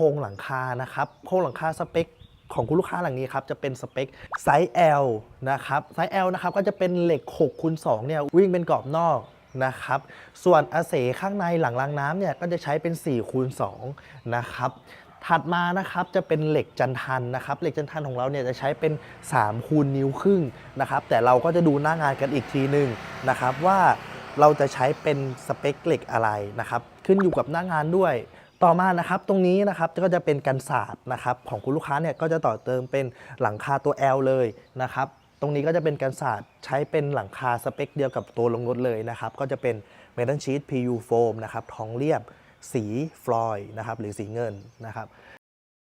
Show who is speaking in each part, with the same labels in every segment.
Speaker 1: โครงหลังคานะครับ โครงหลังคาสเปคของคุณลูกค้าหลังนี้ครับจะเป็นสเปคไซส์ L นะครับไซส์ L นะครับก็จะเป็นเหล็ก6คูณ2เนี่ยวิ่งเป็นกรอบนอกนะครับส่วนอาเสข้างในหลังรางน้ำเนี่ยก็จะใช้เป็น4คูณ2นะครับถัดมานะครับจะเป็นเหล็กจันทันนะครับเหล็กจันทันของเราเนี่ยจะใช้เป็น3คูณนิ้วครึ่งนะครับแต่เราก็จะดูหน้างานกันอีกทีหนึ่งนะครับว่าเราจะใช้เป็นสเปคเหล็กอะไรนะครับขึ้นอยู่กับหน้างานด้วย ต่อมานะครับตรงนี้นะครับก็จะเป็นกันศาสตร์นะครับของคุณลูกค้าเนี่ยก็จะต่อเติมเป็นหลังคาตัว L เลยนะครับตรงนี้ก็จะเป็นกันศาสตร์ใช้เป็นหลังคาสเปคเดียวกับตัวลงรถเลยนะครับก็จะเป็น Metal Sheet PU โฟมนะครับทองเรียบสีฟลอยด์นะครับหรือสีเงินนะครับ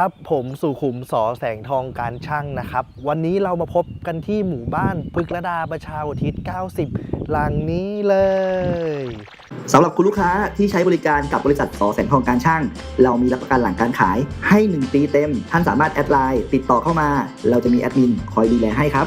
Speaker 1: ครับผมสุขุมสอแสงทองการช่างนะครับ วันนี้เรามาพบกันที่หมู่บ้านพึกระดาประชาอุทิศ 90 หลังนี้เลย
Speaker 2: สำหรับคุณลูกค้าที่ใช้บริการกับบริษัทสอแสงทองการช่าง เรามีรับประกันหลังการขายให้ 1 ปีเต็ม ท่านสามารถแอดไลน์ติดต่อเข้ามา เราจะมีแอดมินคอยดูแลให้ครับ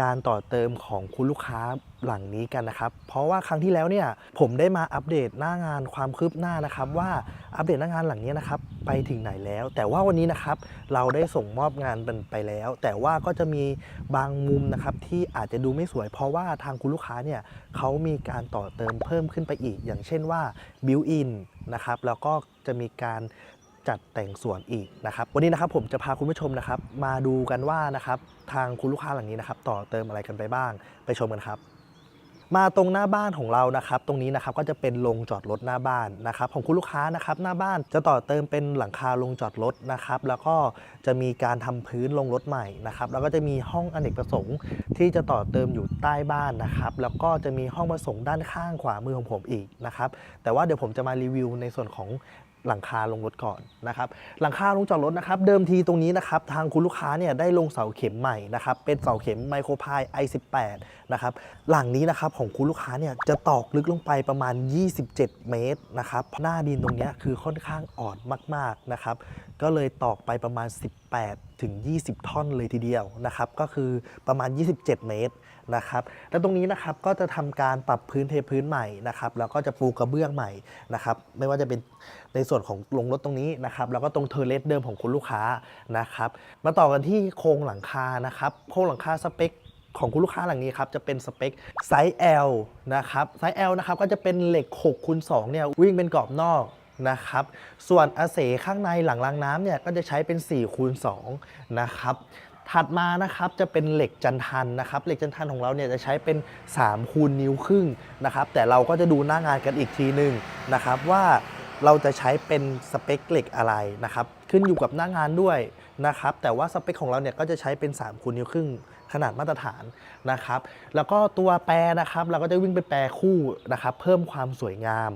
Speaker 1: การต่อเติมของคุณลูกค้าหลังนี้กันนะครับ เพราะว่าครั้งที่แล้วเนี่ยผมได้มาอัปเดตหน้างานความคืบหน้านะครับ ว่าอัปเดตหน้างานหลังนี้นะครับไปถึงไหนแล้ว แต่ว่าวันนี้นะครับเราได้ส่งมอบงานมันไปแล้ว แต่ว่าก็จะมีบางมุมนะครับที่อาจจะดูไม่สวย เพราะว่าทางคุณลูกค้าเนี่ยเขามีการต่อเติมเพิ่มขึ้นไปอีก อย่างเช่นว่า built in นะครับแล้วก็จะมีการ จัดแต่งสวนอีกนะครับวันนี้นะครับผมจะพาคุณผู้ชมนะครับ มาดูกันว่านะครับทางคุณลูกค้าหลังนี้นะครับ ต่อเติมอะไรกันไปบ้าง ไปชมกันครับมาตรงหน้าบ้านของเรานะครับ ตรงนี้นะครับก็จะเป็นโรงจอดรถหน้าบ้านนะครับของคุณลูกค้านะครับหน้าบ้านจะต่อเติมเป็นหลังคาโรงจอดรถนะครับ แล้วก็จะมีการทำพื้นลงรถใหม่นะครับแล้วก็จะมีห้องอเนกประสงค์ ที่จะต่อเติมอยู่ใต้บ้านนะครับ แล้วก็จะมีห้องประสงค์ด้านข้างขวามือของผมอีกนะครับแต่ว่าเดี๋ยวผมจะมารีวิวในส่วนของ หลังคาลงรถก่อนนะครับหลังคาลงจอดรถนะครับเดิมทีตรงนี้นะครับทางคุณลูกค้าเนี่ยได้ลงเสาเข็มใหม่นะครับเป็นเสาเข็มไมโครพาย i18 นะครับหลังนี้นะครับของคุณลูกค้าเนี่ยจะตอกลึกลงไปประมาณ 27 เมตรนะครับหน้าดินตรงเนี้ยคือค่อนข้างอ่อนมากๆนะครับก็เลยตอกไปประมาณ 18 ถึง 20 ท่อนเลยทีเดียวนะครับก็คือประมาณ 27 เมตร นะครับ แล้วตรงนี้นะครับก็จะทำการปรับพื้นเทพื้นใหม่นะครับ แล้วก็จะปูกระเบื้องใหม่นะครับ ไม่ว่าจะเป็นในส่วนของลงรถตรงนี้นะครับ แล้วก็ตรงเทอร์เลสเดิมของคุณลูกค้านะครับ มาต่อกันที่โครงหลังคานะครับ โครงหลังคาสเปคของคุณลูกค้าหลังนี้ครับจะเป็นสเปคไซส์ L นะครับไซส์ L นะครับก็จะเป็นเหล็ก6คูณ2เนี่ยวิ่งเป็นกรอบนอกนะครับ ส่วนอาเสข้างในหลังรางน้ำเนี่ยก็จะใช้เป็น4คูณ2นะครับ ถัดมานะครับจะเป็นเหล็กจันทันนะครับเหล็กจันทันของเราเนี่ยจะใช้เป็น3คูณนิ้วครึ่งนะครับแต่เราก็จะดูหน้างานกันอีกทีหนึ่งนะครับว่าเราจะใช้เป็นสเปคเหล็กอะไรนะครับขึ้นอยู่กับหน้างานด้วยนะครับแต่ว่าสเปคของเราเนี่ยก็จะใช้เป็น3คูณนิ้วครึ่ง ขนาดมาตรฐานนะครับ แล้วก็ตัวแปรนะครับ เราก็จะวิ่งเป็นแปรคู่นะครับ เพิ่มความสวยงาม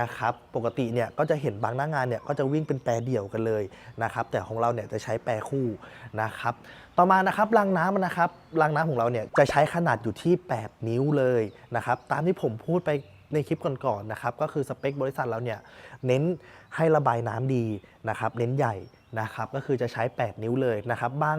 Speaker 1: นะครับ ปกติเนี่ยก็จะเห็นบางหน้างานเนี่ยก็จะวิ่งเป็นแปรเดี่ยวกันเลยนะครับ แต่ของเราเนี่ยจะใช้แปรคู่นะครับ ต่อมานะครับรางน้ำนะครับรางน้ำของเราเนี่ยจะใช้ขนาดอยู่ที่ 8 นิ้วเลยนะครับ ตามที่ผมพูดไปในคลิปก่อนๆนะครับ ก็คือสเปคบริษัทเราเนี่ยเน้นให้ระบายน้ำดีนะครับ เน้นใหญ่นะครับ ก็คือจะใช้ 8 นิ้วเลยนะครับ บาง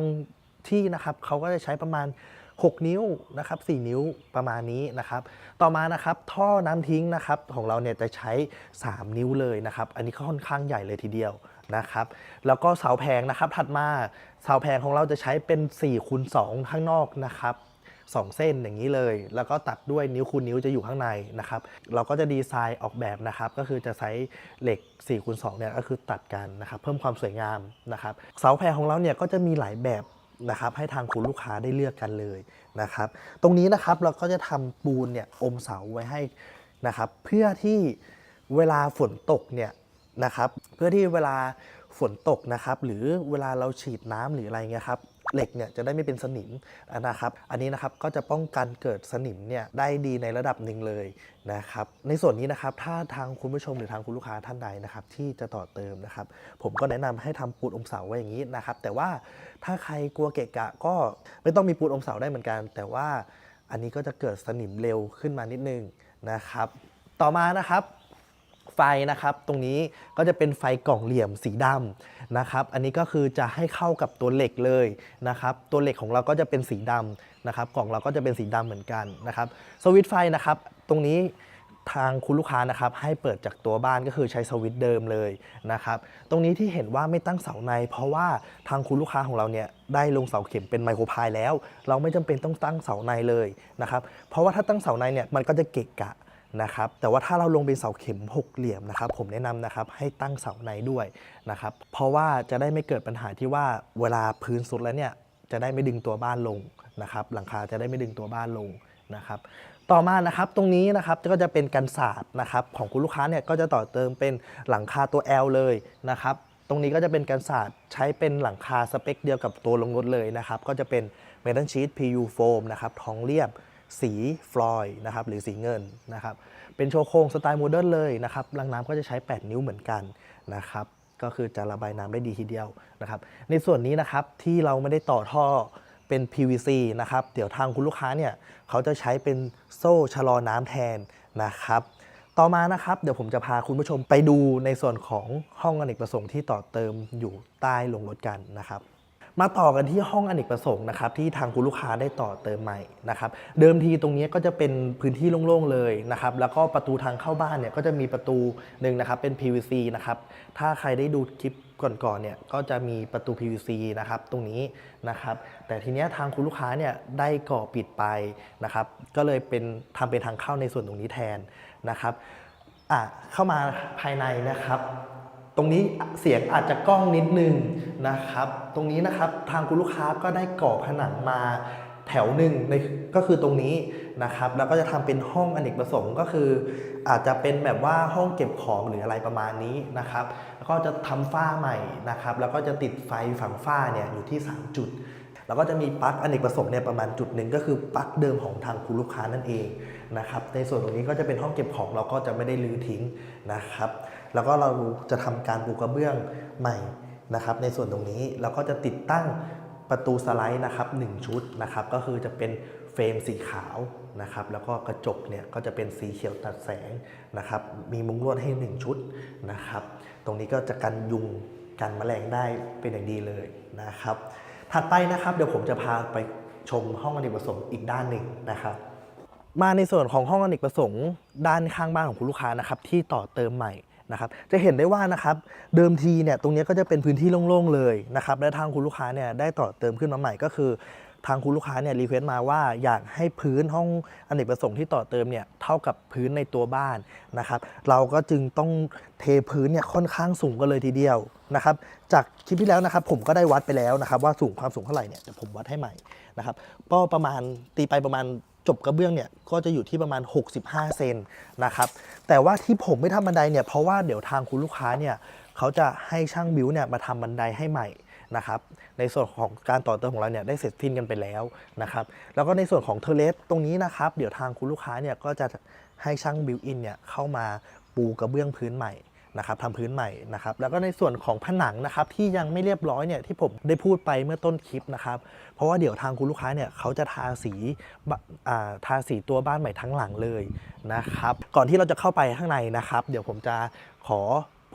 Speaker 1: ที่นะครับเขาก็จะใช้ประมาณ 6 นิ้วนะครับ4นิ้วประมาณนี้นะครับ ต่อมานะครับท่อน้ำทิ้งนะครับของเราเนี่ยจะใช้ 3 นิ้วเลยนะครับ อันนี้ค่อนข้างใหญ่เลยทีเดียวนะครับ แล้วก็เสาแผงนะครับถัดมาเสาแผงของเราจะใช้เป็น4คูณ2ข้างนอกนะครับสองเส้นอย่างนี้เลย แล้วก็ตัดด้วยนิ้วคูณนิ้วจะอยู่ข้างในนะครับ เราก็จะดีไซน์ออกแบบนะครับ ก็คือจะใช้เหล็ก4คูณ2เนี่ยก็คือตัดกันนะครับ เพิ่มความสวยงามนะครับ เสาแพรของเราเนี่ยก็จะมีหลายแบบ นะครับให้ทางคุณลูกค้าได้เลือกกันเลยนะครับ ตรงนี้นะครับเราก็จะทำปูนเนี่ยอมเสาไว้ให้นะครับเพื่อที่เวลาฝนตกเนี่ยนะครับเพื่อที่เวลาฝนตกนะครับหรือเวลาเราฉีดน้ำหรืออะไรเงี้ยครับ เหล็กเนี่ยจะได้ไม่เป็นสนิมนะครับ อันนี้นะครับก็จะป้องกันเกิดสนิมเนี่ยได้ดีในระดับหนึ่งเลยนะครับ ในส่วนนี้นะครับถ้าทางคุณผู้ชมหรือทางคุณลูกค้าท่านใดนะครับที่จะต่อเติมนะครับ ผมก็แนะนำให้ทำปูนอมเสาไว้อย่างนี้นะครับ แต่ว่าถ้าใครกลัวเกะกะก็ไม่ต้องมีปูนอมเสาได้เหมือนกัน แต่ว่าอันนี้ก็จะเกิดสนิมเร็วขึ้นมานิดนึงนะครับ ต่อมานะครับ ไฟนะครับ ตรงนี้ก็จะเป็นไฟกล่องเหลี่ยมสีดำนะครับ อันนี้ก็คือจะให้เข้ากับตัวเหล็กเลยนะครับ ตัวเหล็กของเราก็จะเป็นสีดำนะครับ กล่องเราก็จะเป็นสีดำเหมือนกันนะครับสวิตไฟนะครับ ตรงนี้ทางคุณลูกค้านะครับให้เปิดจากตัวบ้านก็คือใช้สวิตช์เดิมเลยนะครับตรงนี้ที่เห็นว่าไม่ตั้งเสาใน เพราะว่าทางคุณลูกค้าของเราเนี่ยได้ลงเสาเข็มเป็นไมโครพายแล้ว เราไม่จำเป็นต้องตั้งเสาในเลยนะครับเพราะว่าถ้าตั้งเสาในเนี่ยมันก็จะเกะกะ นะครับแต่ว่าถ้าเราลงเป็นเสาเข็มหกเหลี่ยมนะครับผมแนะนำนะครับให้ตั้งเสาในด้วยนะครับเพราะว่าจะได้ไม่เกิดปัญหาที่ว่าเวลาพื้นสุดแล้วเนี่ยจะได้ไม่ดึงตัวบ้านลงนะครับหลังคาจะได้ไม่ดึงตัวบ้านลงนะครับต่อมานะครับตรงนี้นะครับก็จะเป็นกันศาสตร์นะครับของคุณลูกค้าเนี่ยก็จะต่อเติมเป็นหลังคาตัว L เลยนะครับตรงนี้ก็จะเป็นกันศาสตร์ใช้เป็นหลังคาสเปคเดียวกับตัวลงรถเลยนะครับก็จะเป็น Metal Sheet PU Foam นะครับทองเรียบ สีฟลอยด์นะครับหรือสีเงินนะครับเป็นโชว์โครงสไตล์โมเดิร์นเลยนะครับรังน้ำก็จะใช้ 8 นิ้วเหมือนกันนะครับก็คือจะระบายน้ำได้ดีทีเดียวนะครับในส่วนนี้นะครับที่เราไม่ได้ต่อท่อเป็น PVC นะครับเดี๋ยวทางคุณลูกค้าเนี่ยเขาจะใช้เป็นโซ่ชะลอน้ำแทนนะครับต่อมานะครับเดี๋ยวผมจะพาคุณผู้ชมไปดูในส่วนของห้องอเนกประสงค์ที่ต่อเติมอยู่ใต้ลงรถกันนะครับ มาต่อกันที่ห้องอเนกประสงค์นะครับที่ทางคุณลูกค้าได้ต่อเติมใหม่นะครับเดิมทีตรงนี้ก็จะเป็นพื้นที่โล่งๆเลยนะครับแล้วก็ประตูทางเข้าบ้านเนี่ยก็จะมีประตูหนึ่งนะครับเป็น PVC นะครับถ้าใครได้ดูคลิปก่อนๆเนี่ยก็จะมีประตู PVC นะครับตรงนี้นะครับแต่ทีเนี้ยทางคุณลูกค้าเนี่ยได้ก่อปิดไปนะครับก็เลยเป็นทำเป็นทางเข้าในส่วนตรงนี้แทนนะครับอะเข้ามาภายในนะครับ ตรงนี้เสียงอาจจะก้องนิดนึงนะครับ ตรงนี้นะครับทางคุณลูกค้าก็ได้ก่อผนังมาแถวหนึ่งในก็คือตรงนี้นะครับ แล้วก็จะทำเป็นห้องอเนกประสงค์ก็คือ อาจจะเป็นแบบว่าห้องเก็บของหรืออะไรประมาณนี้นะครับ แล้วก็จะทำฝ้าใหม่นะครับ แล้วก็จะติดไฟฝังฝ้าเนี่ยอยู่ที่ 3 จุด แล้วก็จะมีปลั๊กอเนกประสงค์เนี่ยประมาณจุดหนึ่งก็คือปลั๊กเดิมของทางคุณลูกค้านั่นเองนะครับ ในส่วนตรงนี้ก็จะเป็นห้องเก็บของเราก็จะไม่ได้รื้อทิ้งนะครับ แล้วก็เราจะทำการปูกระเบื้องใหม่นะครับ ในส่วนตรงนี้เราก็จะติดตั้งประตูสไลด์นะครับ1ชุดนะครับ ก็คือจะเป็นเฟรมสีขาวนะครับ แล้วก็กระจกเนี่ยก็จะเป็นสีเขียวตัดแสงนะครับ มีมุ้งลวดให้ 1 ชุดนะครับ ตรงนี้ก็จะกันยุงกันแมลงได้เป็นอย่างดีเลยนะครับ ถัดไปนะครับเดี๋ยวผมจะพาไปชมห้องอเนกประสงค์อีกด้านหนึ่งนะครับ มาในส่วนของห้องอเนกประสงค์ ด้านข้างบ้านของคุณลูกค้านะครับที่ต่อเติมใหม่ นะครับจะเห็นได้ว่านะครับเดิมทีเนี่ยตรงนี้ก็จะเป็นพื้นที่โล่งๆเลยนะครับและทางคุณลูกค้าเนี่ยได้ต่อเติมขึ้นมาใหม่ก็คือทางคุณลูกค้าเนี่ยรีเควสต์มาว่าอยากให้พื้นห้องอเนกประสงค์ที่ต่อเติมเนี่ยเท่ากับพื้นในตัวบ้านนะครับ เราก็จึงต้องเทพื้นเนี่ยค่อนข้างสูงกันเลยทีเดียวนะครับ จากคลิปที่แล้วนะครับ ผมก็ได้วัดไปแล้วนะครับ ว่าสูงความสูงเท่าไหร่เนี่ยเดี๋ยวผมวัดให้ใหม่นะครับก็ประมาณตีไปประมาณ จบกระเบื้องเนี่ยก็จะอยู่ที่ประมาณ 65 เซนนะครับแต่ว่าที่ผมไม่ทำบันไดเนี่ยเพราะว่าเดี๋ยวทางคุณลูกค้าเนี่ยเขาจะให้ช่างบิวเนี่ยมาทำบันไดให้ใหม่นะครับในส่วนของการต่อเติมของเราเนี่ยได้เสร็จสิ้นกันไปแล้วนะครับแล้วก็ในส่วนของเทเลสตรงนี้นะครับเดี๋ยวทางคุณลูกค้าเนี่ยก็จะให้ช่างบิวอินเนี่ยเข้ามาปูกระเบื้องพื้นใหม่ นะครับทำพื้นใหม่นะครับแล้วก็ในส่วนของผนังนะครับที่ยังไม่เรียบร้อยเนี่ยที่ผมได้พูดไปเมื่อต้นคลิปนะครับเพราะว่าเดี๋ยวทางคุณลูกค้าเนี่ยเขาจะทาสีาทาสีตัวบ้านใหม่ทั้งหลังเลยนะครับก่อนที่เราจะเข้าไปข้างในนะครับ เดี๋ยวผมจะขอ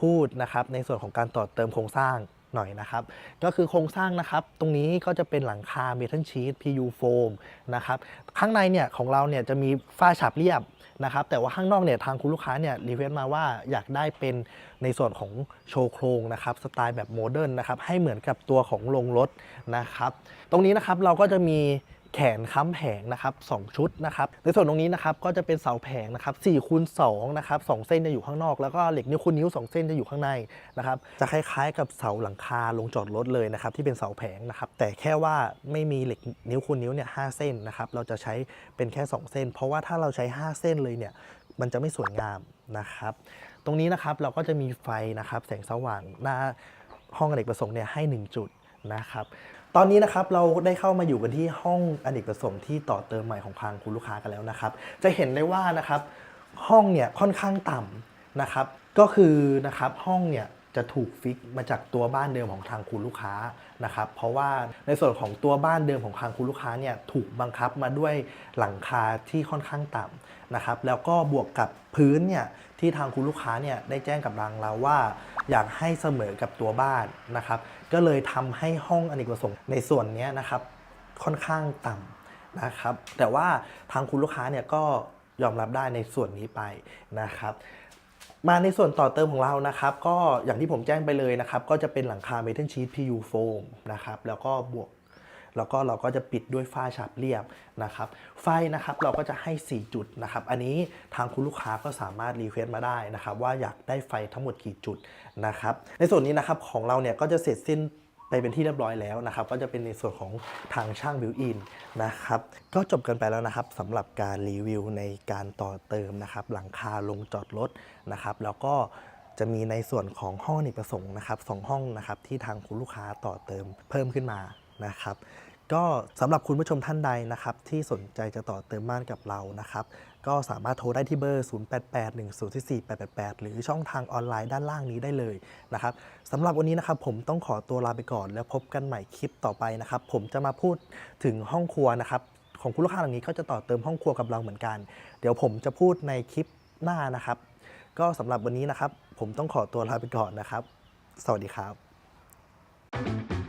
Speaker 1: พูดนะครับในส่วนของการต่อเติมโครงสร้าง หน่อยนะครับ ก็คือโครงสร้างนะครับ ตรงนี้ก็จะเป็นหลังคาเมทัลชีต PU โฟมนะครับ ข้างในเนี่ยของเราเนี่ยจะมีฝ้าฉาบเรียบนะครับ แต่ว่าข้างนอกเนี่ยทางคุณลูกค้าเนี่ยรีเควสมาว่าอยากได้เป็นในส่วนของโชว์โครงนะครับสไตล์แบบโมเดิร์นนะครับให้เหมือนกับตัวของโรงรถนะครับ ตรงนี้นะครับเราก็จะมี แขนค้ำแผงนะครับสองชุดนะครับในส่วนตรงนี้นะครับก็จะเป็นเสาแผงนะครับ4คูณ2นะครับสองเส้นจะอยู่ข้างนอก แล้วก็เหล็กนิ้วคูณนิ้ว 2 เส้นจะอยู่ข้างในนะครับจะคล้ายๆ กับเสาหลังคาลงจอดรถเลยนะครับที่เป็นเสาแผงนะครับแต่แค่ว่าไม่มีเหล็กนิ้วคูณนิ้วเนี่ยหเส้นนะครับเราจะใช้เป็นแค่ 2 เส้น เพราะว่าถ้าเราใช้ 5 เส้นเลยเนี่ยมันจะไม่สวยงามนะครับ ตรงนี้นะครับเราก็จะมีไฟนะครับแสงสว่างหน้าห้องอเนกประสงค์เนี่ยให้ 1 จุดนะครับ ตอนนี้นะครับเราได้เข้ามาอยู่กันที่ห้องอเนกประสงค์ที่ต่อเติมใหม่ของทางคุณลูกค้ากันแล้วนะครับ จะเห็นได้ว่านะครับห้องเนี่ยค่อนข้างต่ำนะครับ ก็คือนะครับห้องเนี่ยจะถูกฟิกมาจากตัวบ้านเดิมของทางคุณลูกค้านะครับ เพราะว่าในส่วนของตัวบ้านเดิมของทางคุณลูกค้าเนี่ยถูกบังคับมาด้วยหลังคาที่ค่อนข้างต่ำนะครับ แล้วก็บวกกับพื้นเนี่ยที่ทางคุณลูกค้าเนี่ยได้แจ้งกับทางเราว่า อยากให้เสมอกับตัวบ้านนะครับ ก็เลยทำให้ห้องอเนกประสงค์ในส่วนนี้นะครับค่อนข้างต่ำนะครับ แต่ว่าทางคุณลูกค้าเนี่ยก็ยอมรับได้ในส่วนนี้ไปนะครับมาในส่วนต่อเติมของเรานะครับ ก็อย่างที่ผมแจ้งไปเลยนะครับ ก็จะเป็นหลังคาเมทัลชีท PU โฟมนะครับ แล้วก็บวก แล้วก็เราก็จะปิดด้วยฝ้าฉาบเรียบนะครับ ไฟนะครับเราก็จะให้ 4 จุดนะครับ อันนี้ทางคุณลูกค้าก็สามารถรีเควสต์มาได้นะครับ ว่าอยากได้ไฟทั้งหมดกี่จุดนะครับ ในส่วนนี้นะครับของเราเนี่ยก็จะเสร็จสิ้นไปเป็นที่เรียบร้อยแล้วนะครับ ก็จะเป็นในส่วนของทางช่างบิวอินนะครับ ก็จบกันไปแล้วนะครับสำหรับการรีวิวในการต่อเติมนะครับ หลังคาลงจอดรถนะครับ แล้วก็จะมีในส่วนของห้องอเนกประสงค์นะครับสองห้องนะครับที่ทางคุณลูกค้าต่อเติมเพิ่มขึ้นมา นะครับ ก็สำหรับคุณผู้ชมท่านใดนะครับ ที่สนใจจะต่อเติมบ้านกับเรานะครับ ก็สามารถโทรได้ที่เบอร์ 0881044888 หรือช่องทางออนไลน์ด้านล่างนี้ได้เลยนะครับสำหรับวันนี้นะครับผมต้องขอตัวลาไปก่อน แล้วพบกันใหม่คลิปต่อไปนะครับ ผมจะมาพูดถึงห้องครัวนะครับ ของคุณลูกค้าหลังนี้ก็จะต่อเติมห้องครัวกับเราเหมือนกัน เดี๋ยวผมจะพูดในคลิปหน้านะครับ ก็สำหรับวันนี้นะครับ ผมต้องขอตัวลาไปก่อนนะครับ สวัสดีครับ